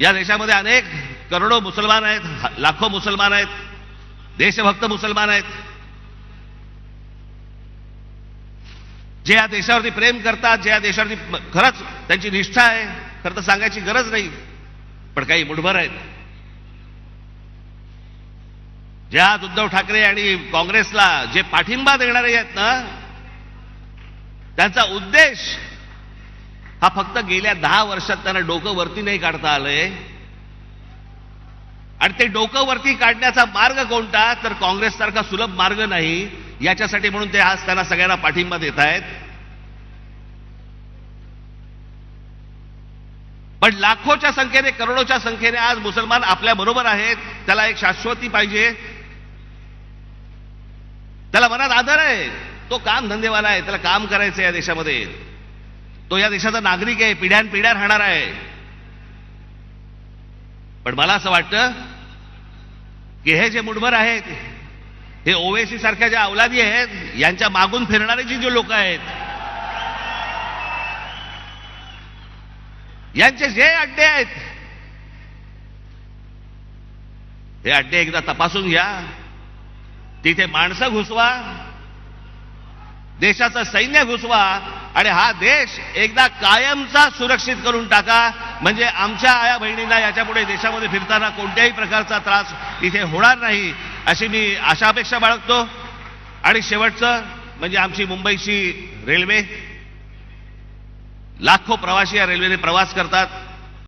या देशामध्ये अनेक करोडो मुसलमान आहेत लाखो मुसलमान आहेत देशभक्त मुसलमान आहेत. जे या देशावरती प्रेम करतात जे या देशावरती खरंच त्यांची निष्ठा आहे खरं तर सांगायची गरज नाही पण काही मुठभर आहेत. जे आज उद्धव ठाकरे आणि काँग्रेसला जे पाठिंबा देणारे आहेत ना त्यांचा उद्देश हा फक्त गेल्या दहा वर्षात त्यांना डोकं वरती नाही काढता आलंय. आणि ते डोकं वरती काढण्याचा मार्ग कोणता? तर काँग्रेस सारखा सुलभ मार्ग नाही. याच्यासाठी म्हणून ते आज त्यांना सगळ्यांना पाठिंबा देत आहेत. पण लाखोच्या संख्येने करोडोच्या संख्येने आज मुसलमान आपल्या बरोबर आहेत. त्याला एक शाश्वती पाहिजे. त्याला मनात आदर आहे. तो काम धंदेवाला आहे. त्याला काम करायचं आहे या देशामध्ये. तो या देशाचा नागरिक आहे पिढ्यान पिढ्या राहणार आहे. पण मला असं वाटतं की हे जे मुठभर आहेत हे ओवेसी सारख्या ज्या अवलादी आहेत यांच्या मागून फिरणारे जी जे लोक आहेत यांचे जे अड्डे आहेत हे अड्डे एकदा तपासून घ्या. तिथे माणसं घुसवा देशाचं सैन्य घुसवा आणि हा देश एकदा कायमचा सुरक्षित करून टाका. म्हणजे आमच्या आया बहिणींना याच्यापुढे देशामध्ये फिरताना कोणत्याही प्रकारचा त्रास इथे होणार नाही अशी मी आशा अपेक्षा बाळगतो. आणि शेवटचं म्हणजे आमची मुंबईची रेल्वे. लाखो प्रवासी या रेल्वेने प्रवास करतात.